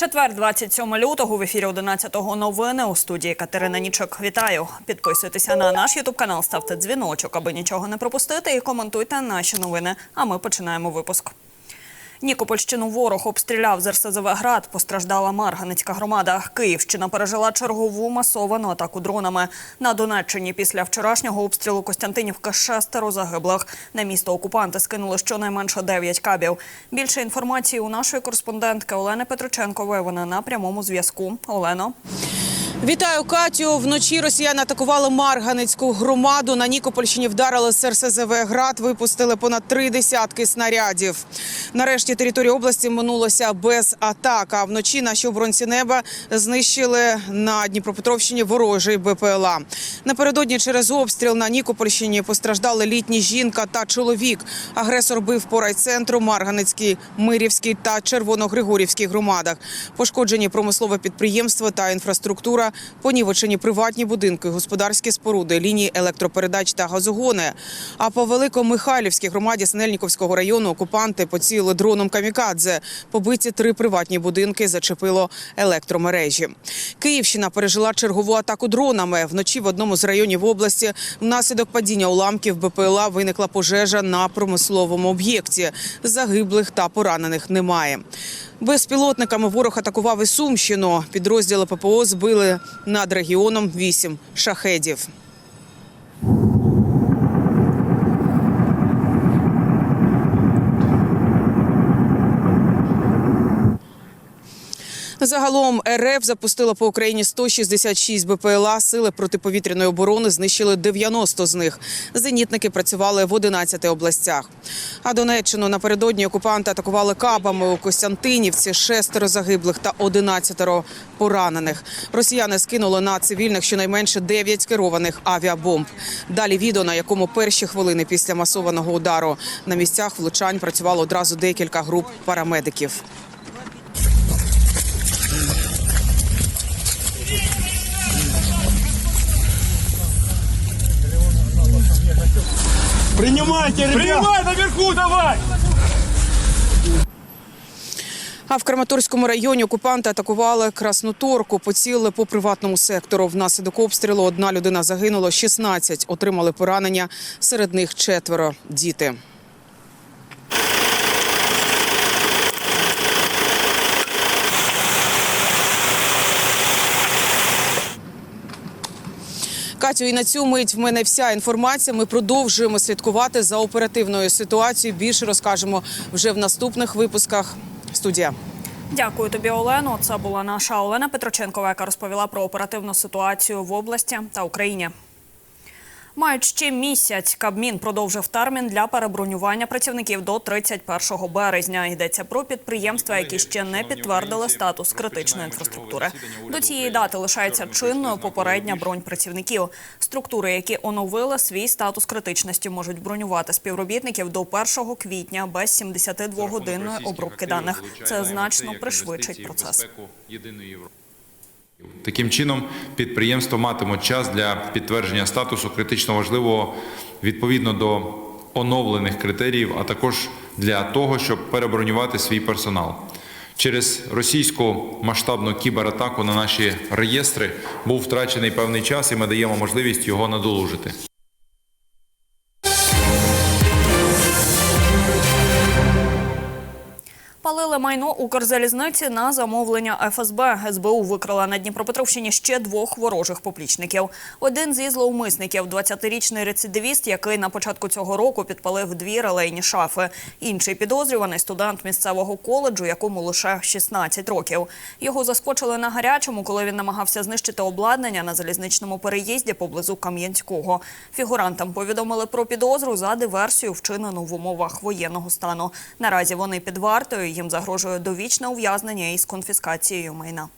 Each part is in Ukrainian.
Четвер, 27 лютого, в ефірі 11-го новини у студії Катерина Нічок. Вітаю! Підписуйтеся на наш ютуб канал, ставте дзвіночок, аби нічого не пропустити, і коментуйте наші новини. А ми починаємо випуск. Нікопольщину ворог обстріляв з РСЗВ «Град», постраждала Марганицька громада. Київщина пережила чергову масовану атаку дронами. На Донеччині після вчорашнього обстрілу Костянтинівка шестеро загиблих. На місто окупанти скинули щонайменше 9 кабів. Більше інформації у нашої кореспондентки Олени Петриченкової. Вона на прямому зв'язку. Олено. Вітаю Катю. Вночі росіяни атакували Марганицьку громаду. На Нікопольщині вдарили з «Град», випустили понад три десятки снарядів. Нарешті територія області минулося без атак. А вночі наші оборонці неба знищили на Дніпропетровщині ворожий БПЛА. Напередодні через обстріл на Нікопольщині постраждали літні жінка та чоловік. Агресор бив по райцентру Марганицькій, Мирівській та Червоногригорівській громадах. Пошкоджені промислове підприємство та інфраструктура, понівечені приватні будинки, господарські споруди, лінії електропередач та газогони. А по Великомихайлівській громаді Снельніковського району окупанти поцілили дроном камікадзе. Побиті три приватні будинки, зачепило електромережі. Київщина пережила чергову атаку дронами. Вночі в одному з районів області внаслідок падіння уламків БПЛА виникла пожежа на промисловому об'єкті. Загиблих та поранених немає. Безпілотниками ворог атакував і Сумщину. Підрозділи ППО збили над регіоном вісім шахедів. Загалом РФ запустила по Україні 166 БПЛА. Сили протиповітряної оборони знищили 90 з них. Зенітники працювали в 11 областях. А Донеччину напередодні окупанти атакували кабами у Костянтинівці. Шестеро загиблих та 11 поранених. Росіяни скинули на цивільних щонайменше 9 керованих авіабомб. Далі відео, на якому перші хвилини після масованого удару на місцях влучань працювало одразу декілька груп парамедиків. Принимайте, ребят! Принимай наверху, давай! А в Краматорському районі окупанти атакували Красноторку, поцілили по приватному сектору. Внаслідок обстрілу одна людина загинула, 16 отримали поранення. Серед них четверо діти. Катю, і на цю мить в мене вся інформація. Ми продовжуємо слідкувати за оперативною ситуацією. Більше розкажемо вже в наступних випусках. Студія. Дякую тобі, Олено. Це була наша Олена Петроченкова, яка розповіла про оперативну ситуацію в області та Україні. Мають ще місяць. Кабмін продовжив термін для перебронювання працівників до 31 березня. Йдеться про підприємства, які ще не підтвердили статус критичної інфраструктури. До цієї дати лишається чинною попередня бронь працівників. Структури, які оновили свій статус критичності, можуть бронювати співробітників до 1 квітня без 72-годинної обробки даних. Це значно пришвидшить процес. Таким чином, підприємства матимуть час для підтвердження статусу критично важливого відповідно до оновлених критеріїв, а також для того, щоб перебронювати свій персонал. Через російську масштабну кібератаку на наші реєстри був втрачений певний час, і ми даємо можливість його надолужити. Палили майно Укрзалізниці на замовлення ФСБ. СБУ викрила на Дніпропетровщині ще двох ворожих поплічників. Один зі зловмисників – 20-річний рецидивіст, який на початку цього року підпалив дві релейні шафи. Інший підозрюваний – студент місцевого коледжу, якому лише 16 років. Його заскочили на гарячому, коли він намагався знищити обладнання на залізничному переїзді поблизу Кам'янського. Фігурантам повідомили про підозру за диверсію, вчинену в умовах воєнного стану. Наразі вони під вартою. Їм загрожує довічне ув'язнення із конфіскацією майна.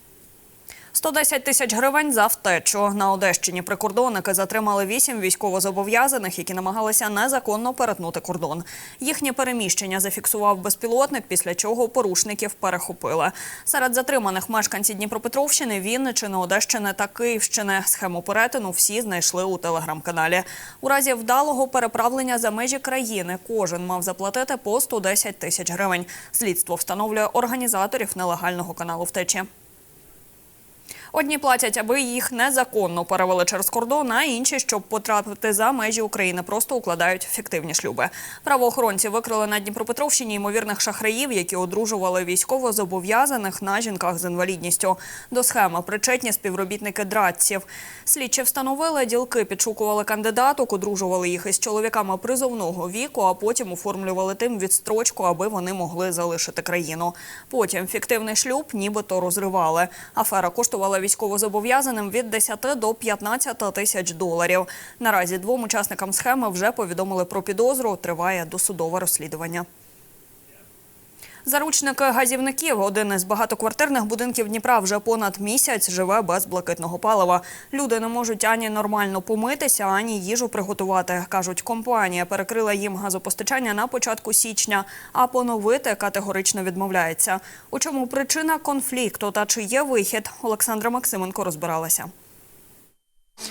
110 тисяч гривень за втечу. На Одещині прикордонники затримали вісім військовозобов'язаних, які намагалися незаконно перетнути кордон. Їхнє переміщення зафіксував безпілотник, після чого порушників перехопили. Серед затриманих мешканці Дніпропетровщини, Вінничини, Одещини та Київщини. Схему перетину всі знайшли у телеграм-каналі. У разі вдалого переправлення за межі країни кожен мав заплатити по 110 тисяч гривень. Слідство встановлює організаторів нелегального каналу втечі. Одні платять, аби їх незаконно перевели через кордон, а інші, щоб потрапити за межі України, просто укладають фіктивні шлюби. Правоохоронці викрили на Дніпропетровщині ймовірних шахраїв, які одружували військовозобов'язаних на жінках з інвалідністю. До схеми причетні співробітники драдців. Слідчі встановили, ділки підшукували кандидаток, одружували їх із чоловіками призовного віку, а потім оформлювали тим відстрочку, аби вони могли залишити країну. Потім фіктивний шлюб нібито розривали. Афера коштувала військовозобов'язаним від 10 до 15 тисяч доларів. Наразі двом учасникам схеми вже повідомили про підозру. Триває досудове розслідування. Заручники газівників. Один із багатоквартирних будинків Дніпра вже понад місяць живе без блакитного палива. Люди не можуть ані нормально помитися, ані їжу приготувати. кажуть, компанія перекрила їм газопостачання на початку січня, а поновити категорично відмовляється. У чому причина конфлікту та чи є вихід? Олександра Максименко розбиралася.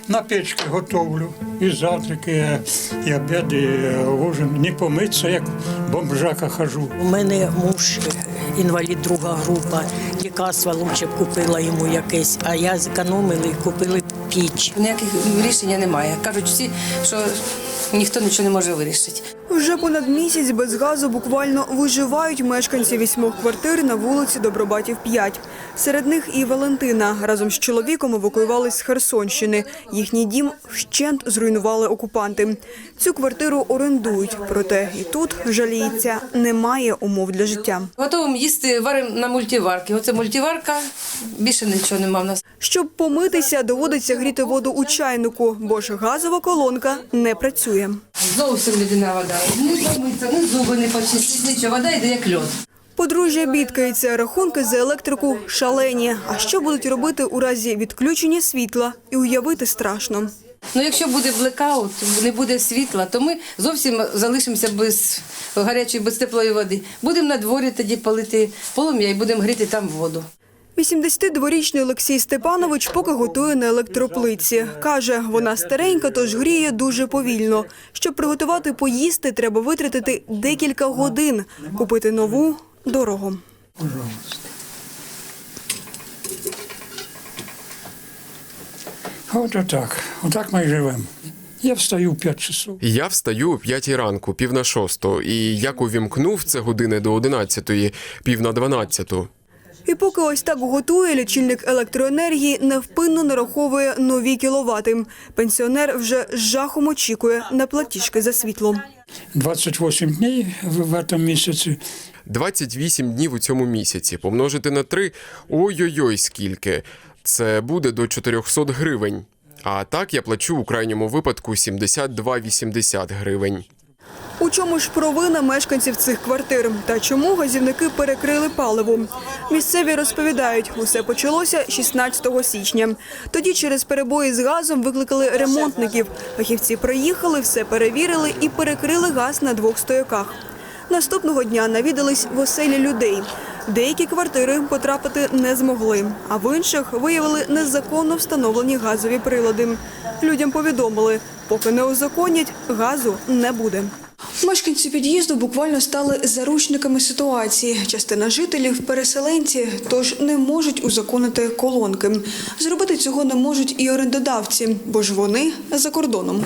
На печці готовлю і завтраки, і обід, і ужин. Не помитися, як бомжака хожу. У мене муж інвалід друга група, лікарства лучше б купила йому якесь, а я зекономила і купили піч. Ніяких рішення немає. Кажуть всі, що ніхто нічого не може вирішити. Вже понад місяць без газу буквально виживають мешканці вісьмох квартир на вулиці Добробатів 5. Серед них і Валентина. Разом з чоловіком евакуювались з Херсонщини. Їхній дім вщент зруйнували окупанти. Цю квартиру орендують, проте і тут жаліється, немає умов для життя. Готовим їсти варимо на мультиварки. Оце мультиварка, більше нічого нема в нас. Щоб помитися, доводиться гріти воду у чайнику, бо ж газова колонка не працює. Зовсім ледяна вода. Не замиться, не зуби не почистить, нічого. Вода йде як льод. Подружжя бідкається, рахунки за електрику шалені. А що будуть робити у разі відключення світла? І уявити страшно. Ну, якщо буде блекаут, не буде світла, то ми зовсім залишимося без гарячої, без теплої води. Будемо на дворі тоді палити полум'я і будемо гріти там воду. 82-річний Олексій Степанович поки готує на електроплитці. Каже, вона старенька, тож гріє дуже повільно. Щоб приготувати поїсти, треба витратити декілька годин. Купити нову – дорого. От отак. Отак ми живемо. Я встаю в 5 часов. Я встаю о п'ятій ранку, пів на шосту, і як увімкнув це години до одинадцятої, пів на дванадцяту. І поки ось так готує, лічильник електроенергії невпинно нараховує нові кіловати. Пенсіонер вже з жахом очікує на платіжки за світло. 28 днів в, в цьому місяці. 28 днів у цьому місяці. Помножити на три ой-ой-ой, скільки. Це буде до 400 гривень. А так я плачу у крайньому випадку 72,80 гривень. У чому ж провина мешканців цих квартир? Та чому газівники перекрили паливо? Місцеві розповідають, усе почалося 16 січня. Тоді через перебої з газом викликали ремонтників. Фахівці приїхали, все перевірили і перекрили газ на двох стояках. Наступного дня навідались в оселі людей. Деякі квартири потрапити не змогли, а в інших виявили незаконно встановлені газові прилади. Людям повідомили, поки не узаконять, газу не буде. Мешканці під'їзду буквально стали заручниками ситуації. Частина жителів переселенці, тож не можуть узаконити колонки. Зробити цього не можуть і орендодавці, бо ж вони за кордоном.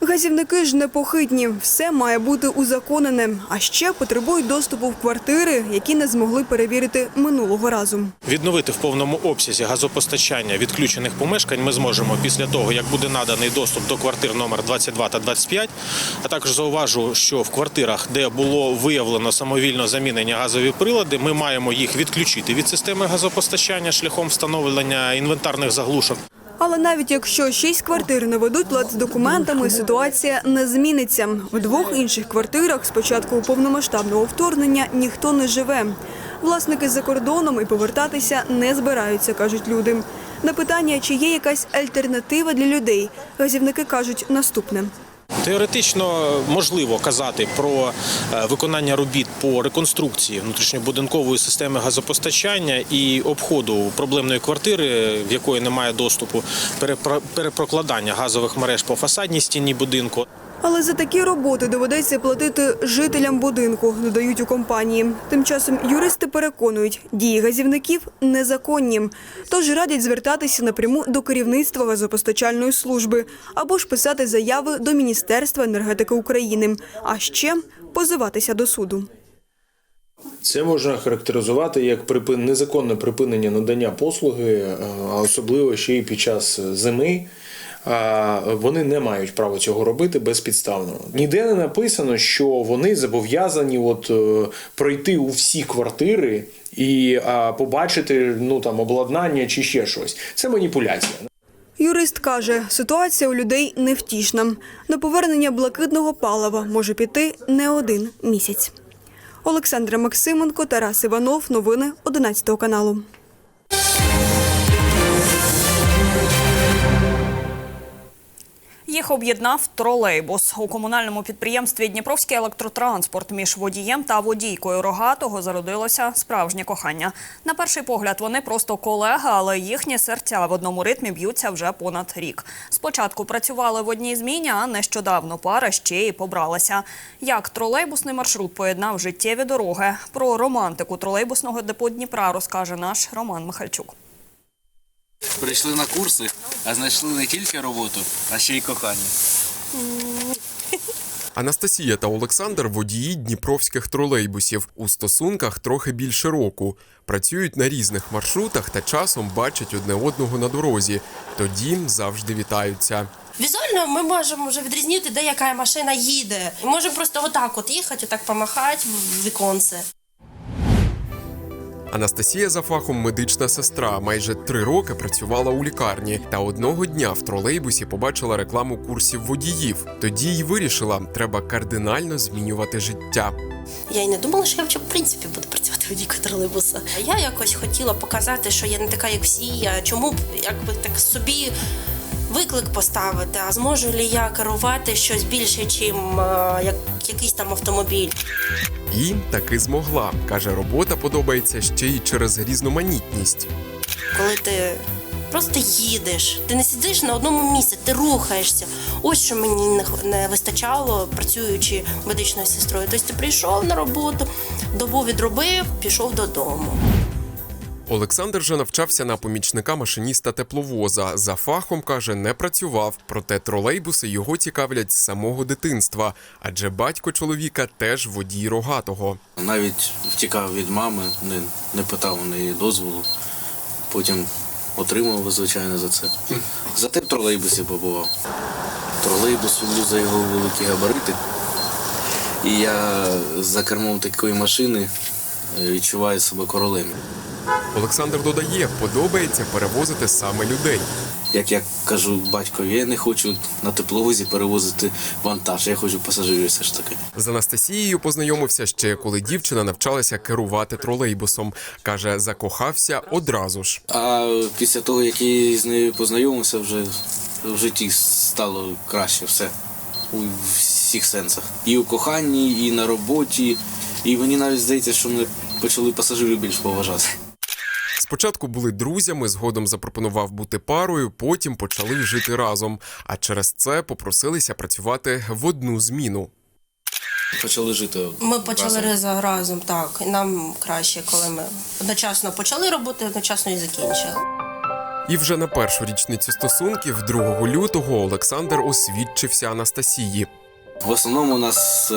Газівники ж непохитні, все має бути узаконене, а ще потребують доступу в квартири, які не змогли перевірити минулого разу. Відновити в повному обсязі газопостачання відключених помешкань ми зможемо після того, як буде наданий доступ до квартир номер 22 та 25. А також зауважу, що в квартирах, де було виявлено самовільно замінені газові прилади, ми маємо їх відключити від системи газопостачання шляхом встановлення інвентарних заглушок. Але навіть якщо шість квартир не ведуть лад з документами, ситуація не зміниться. В двох інших квартирах з початку повномасштабного вторгнення ніхто не живе. Власники за кордоном і повертатися не збираються, кажуть люди. На питання, чи є якась альтернатива для людей, газівники кажуть наступне. Теоретично можливо казати про е, виконання робіт по реконструкції внутрішньобудинкової системи газопостачання і обходу проблемної квартири, в якої немає доступу, перепро- перепрокладання газових мереж по фасадній стіні будинку. Але за такі роботи доведеться платити жителям будинку, додають у компанії. Тим часом юристи переконують, дії газівників незаконні. Тож радять звертатися напряму до керівництва газопостачальної служби або ж писати заяви до Міністерства енергетики України, а ще позиватися до суду. Це можна характеризувати як припин... незаконне припинення надання послуги, е, а особливо ще й під час зими. Вони не мають права цього робити безпідставно. Ніде не написано, що вони зобов'язані от е, пройти у всі квартири і побачити ну там обладнання чи ще щось. Це маніпуляція. Юрист каже, ситуація у людей невтішна. На повернення блакитного палива може піти не один місяць. Олександра Максименко, Тарас Іванов. Новини 11 каналу. Їх об'єднав тролейбус у комунальному підприємстві Дніпровський електротранспорт між водієм та водійкою рогатого зародилося справжнє кохання. На перший погляд вони просто колеги, але їхні серця в одному ритмі б'ються вже понад рік. Спочатку працювали в одній зміні, а нещодавно пара ще й побралася. Як тролейбусний маршрут поєднав життєві дороги? Про романтику тролейбусного депо Дніпра розкаже наш Роман Михальчук. Прийшли на курси, а знайшли не тільки роботу, а ще й кохання. Анастасія та Олександр водії дніпровських тролейбусів у стосунках трохи більше року. Працюють на різних маршрутах та часом бачать одне одного на дорозі. Тоді завжди вітаються. Візуально ми можемо вже відрізнити, де яка машина їде. Можемо просто отак от їхати, отак помахати в віконце. Анастасія за фахом медична сестра. Майже три роки працювала у лікарні. Та одного дня в тролейбусі побачила рекламу курсів водіїв. Тоді й вирішила, треба кардинально змінювати життя. Я й не думала, що я в принципі буду працювати водійкою тролейбуса. Я якось хотіла показати, що я не така, як всі. А чому б якби так собі виклик поставити? А зможу ли я керувати щось більше, чим е, як якийсь там автомобіль? І таки змогла. каже, робота подобається ще й через різноманітність. коли ти просто їдеш, ти не сидиш на одному місці, ти рухаєшся. Ось що мені не вистачало, працюючи медичною сестрою. Тобто ти прийшов на роботу, добу відробив, пішов додому. Олександр же навчався на помічника машиніста тепловоза. За фахом каже, не працював. Проте тролейбуси його цікавлять з самого дитинства, адже батько чоловіка теж водій рогатого. Навіть втікав від мами, не, не питав у неї дозволу. Потім отримав, звичайно, за це. Зате в тролейбусі побував. Тролейбус за його великі габарити. І я за кермом такої машини е, відчуваю себе королем. Олександр додає, подобається перевозити саме людей. Як я кажу батькові, я не хочу на тепловозі перевозити вантаж, я хочу пасажирів все ж таки. З Анастасією познайомився ще коли дівчина навчалася керувати тролейбусом. каже, закохався одразу ж. А після того, як я з нею познайомився, вже в житті стало краще все у всіх сенсах. І у коханні, і на роботі. І мені навіть здається, що ми почали пасажирів більш поважати. Спочатку були друзями, згодом запропонував бути парою, потім почали жити разом. А через це попросилися працювати в одну зміну. Почали жити. Ми почали разом. разом, так. Нам краще, коли ми одночасно почали роботи, одночасно і закінчили. І вже на першу річницю стосунків, 2 лютого, Олександр освідчився Анастасії. В основному нас е,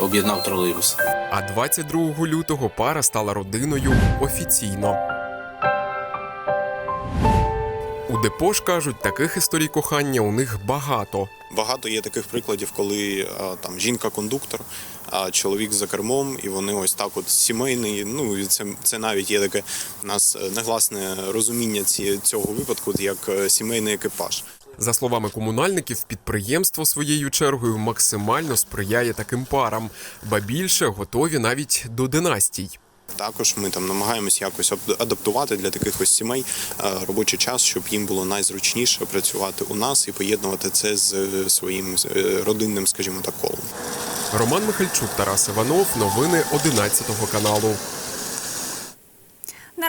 об'єднав тролейбус. А 22 лютого пара стала родиною офіційно. У депо ж кажуть, таких історій кохання у них багато. Багато є таких прикладів, коли а, там жінка-кондуктор, а чоловік за кермом, і вони ось так, от сімейний. Ну і це, це навіть є таке у нас е, негласне розуміння ці, цього випадку як е, сімейний екіпаж. За словами комунальників, підприємство своєю чергою максимально сприяє таким парам, ба більше готові навіть до династій. Також ми там намагаємось якось ад- адаптувати для таких ось сімей е, робочий час, щоб їм було найзручніше працювати у нас і поєднувати це з е, своїм е, родинним, скажімо так, колом. Роман Михальчук, Тарас Іванов. Новини 11 каналу.